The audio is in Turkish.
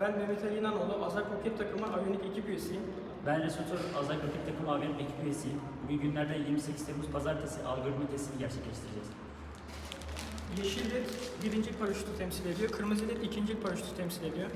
Ben Mehmet Ali İnanoğlu, Azak Roket takımı Aviyonik ekip üyesiyim. Ben Resultur Azak Rakip Takım AVM ekip üyesiyim. Bugün günlerden 28 Temmuz Pazartesi algoritma testini gerçekleştireceğiz. Yeşil led birinci paraşütü temsil ediyor, kırmızı led ikinci paraşütü temsil ediyor.